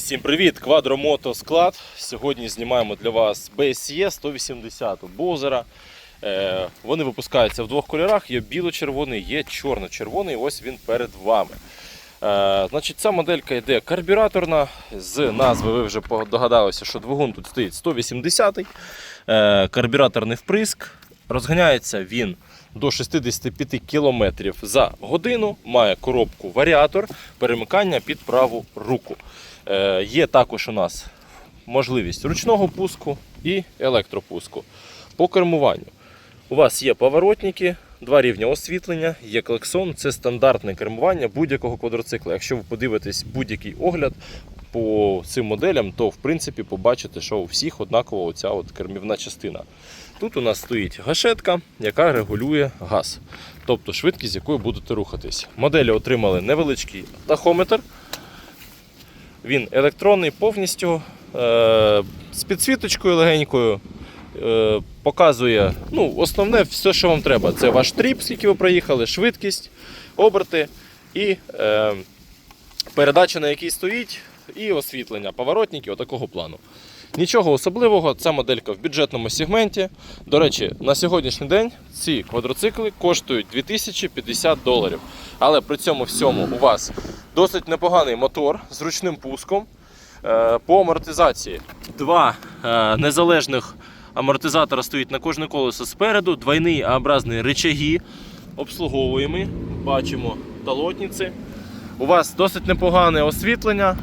Всім привіт! Квадромото склад. Сьогодні знімаємо для вас BSE 180 Бозера. Вони випускаються в двох кольорах: є біло-червоний, є чорно-червоний. Ось він перед вами. Е, значить, Ця моделька йде карбюраторна. З назви ви вже догадалися, що двигун тут стоїть 180 е, карбюраторний вприск. Розганяється він до 65 км за годину, має коробку варіатор, перемикання під праву руку. Е, є також у нас можливість ручного пуску і електропуску. По кермуванню. У вас є поворотники, два рівня освітлення, є клаксон. Це стандартне кермування будь-якого квадроцикла. Якщо ви подивитесь будь-який огляд по цим моделям, то в принципі побачите, що у всіх однакова оця от кермівна частина. Тут у нас стоїть гашетка, яка регулює газ, тобто швидкість, з якою будете рухатись. Моделі отримали невеличкий тахометр. Він електронний повністю е, з підсвіточкою легенькою. Е, показує ну, основне все, що вам треба. Це ваш тріп, скільки ви проїхали, швидкість, оберти і е, передача, на якій стоїть, і освітлення, поворотники отакого плану. Нічого особливого, ця моделька в бюджетному сегменті. До речі, на сьогоднішній день ці квадроцикли коштують 2050 доларів. Але при цьому всьому у вас досить непоганий мотор з ручним пуском. Е, По амортизації два е, незалежних амортизатора стоїть на кожне колесо спереду, двойний А-образний рычаги обслуговуємо. Бачимо талотниці. У вас досить непогане освітлення,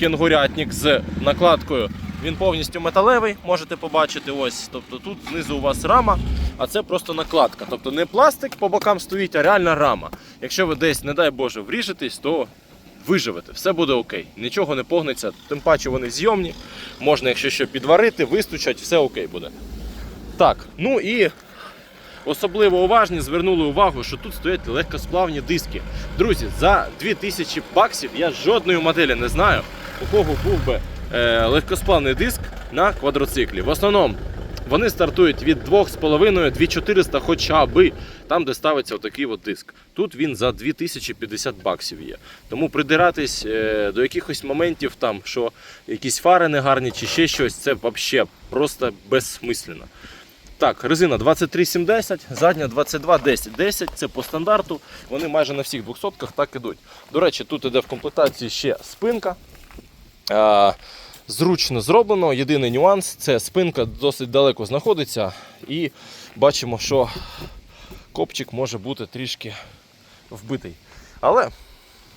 кенгурятник з накладкою. Він повністю металевий, можете побачити. Ось, тобто тут знизу у вас рама, а це просто накладка. Тобто не пластик по бокам стоїть, а реальна рама. Якщо ви десь, не дай Боже, вріжетесь, то виживете, все буде окей. Нічого не погнеться, тим паче вони зйомні. Можна, якщо що, підварити, вистучать, все окей буде. Так, ну і особливо уважні звернули увагу, що тут стоять легкосплавні диски. Друзі, за 2000 баксів я жодної моделі не знаю, у кого був би легкосплавний диск на квадроциклі. В основному вони стартують від 2,5-2400 хоча би там, де ставиться отакий от диск. Тут він за 2050 баксів є. Тому придиратись е, до якихось моментів, там, що якісь фари негарні чи ще щось, це взагалі просто безсмислено. Так, резина 23,70, задня 22,10. 10 це по стандарту. Вони майже на всіх 200 так ідуть. До речі, тут іде в комплектації ще спинка. А, Зручно зроблено. Єдиний нюанс це спинка досить далеко знаходиться, і бачимо, що копчик може бути трішки вбитий. Але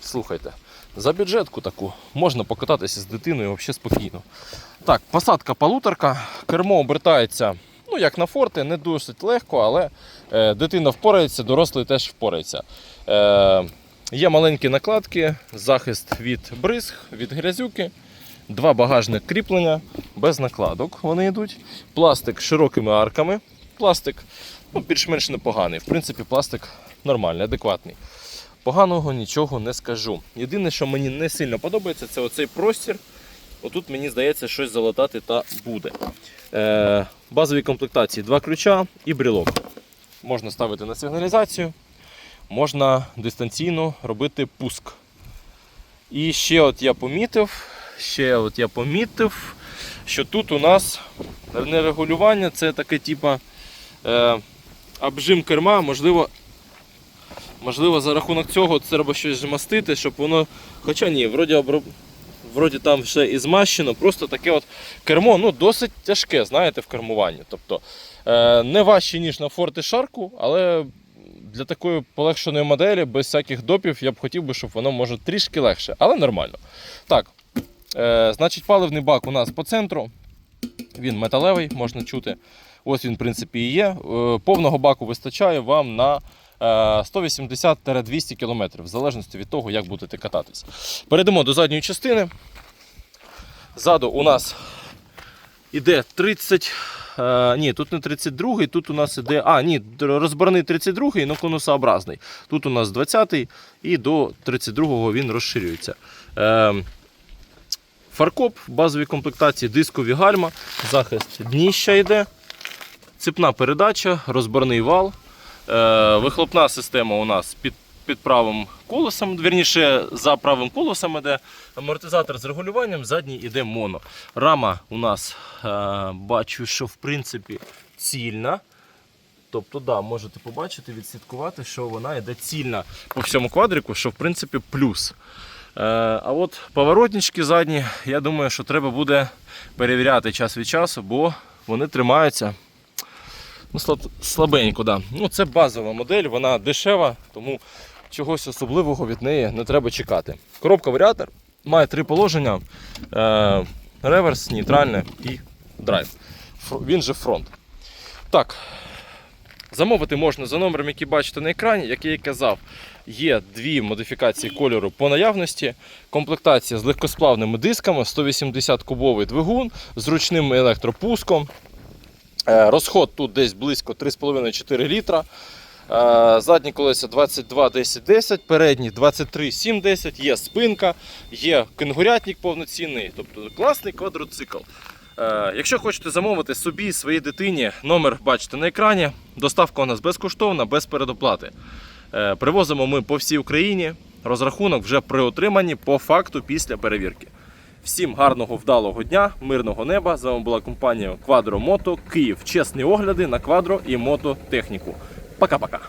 слухайте, за бюджетку таку можна покататися з дитиною взагалі спокійно. Так, посадка полуторка, кермо обертається. Ну, як на форти, не досить легко, але е, дитина впорається, дорослий теж впорається. Е, є маленькі накладки, захист від бризг, від грязюки, два багажних кріплення без накладок вони йдуть. Пластик з широкими арками. Пластик ну, більш-менш непоганий. В принципі, пластик нормальний, адекватний. Поганого нічого не скажу. Єдине, що мені не сильно подобається, це оцей простір. Отут, мені здається, щось залатати та буде. Е, базові комплектації два ключа і брелок. Можна ставити на сигналізацію, можна дистанційно робити пуск. І ще от я помітив, ще от я помітив, що тут у нас не регулювання, це таке типа е, обжим керма, можливо, можливо, за рахунок цього треба щось змастити, щоб воно. Хоча ні, вроді оброб... Вроді там все і змащено, просто таке от кермо ну, досить тяжке, знаєте, в кермуванні. Тобто е, не важче, ніж на Ford Shark, але для такої полегшеної моделі, без всяких допів, я б хотів би, щоб воно може трішки легше, але нормально. Так, е, значить, паливний бак у нас по центру. Він металевий, можна чути. Ось він, в принципі, і є. Е, повного баку вистачає вам на е, 180-200 км, в залежності від того, як будете кататись. Перейдемо до задньої частини. Ззаду у нас іде 30. Е, ні, тут не 32-й, тут у нас іде. А, ні, розборний 32-й, але конусообразний. Тут у нас 20-й і до 32-го він розширюється. Е, фаркоп, базові комплектації, дискові гальма, захист дніща йде, цепна передача, розборний вал. Е, вихлопна система у нас під під правим колесом, вірніше за правим колесом іде амортизатор з регулюванням, задній іде моно. Рама у нас е, бачу, що в принципі цільна. Тобто, да, можете побачити, відслідкувати, що вона йде цільна по всьому квадрику, що в принципі плюс. Е, а от поворотнички задні, я думаю, що треба буде перевіряти час від часу, бо вони тримаються ну, слабенько. Да. Ну, це базова модель, вона дешева, тому чогось особливого від неї не треба чекати. Коробка варіатор має три положення: е, реверс, нейтральне і драйв. Він же фронт. Так, Замовити можна за номером, який бачите на екрані. Як я і казав, є дві модифікації кольору по наявності. Комплектація з легкосплавними дисками, 180 кубовий двигун з ручним електропуском. Е, Розход тут десь близько 3,5-4 літра. Е, Задні колеса 22 10 10, передні 23 7 10, є спинка, є кенгурятник повноцінний, тобто класний квадроцикл. Е, Якщо хочете замовити собі, своїй дитині, номер бачите на екрані. Доставка у нас безкоштовна, без передоплати. Е, Привозимо ми по всій Україні. Розрахунок вже при отриманні по факту після перевірки. Всім гарного вдалого дня, мирного неба. З вами була компанія Quadro Moto Київ. Чесні огляди на квадро і мототехніку. Пока-пока.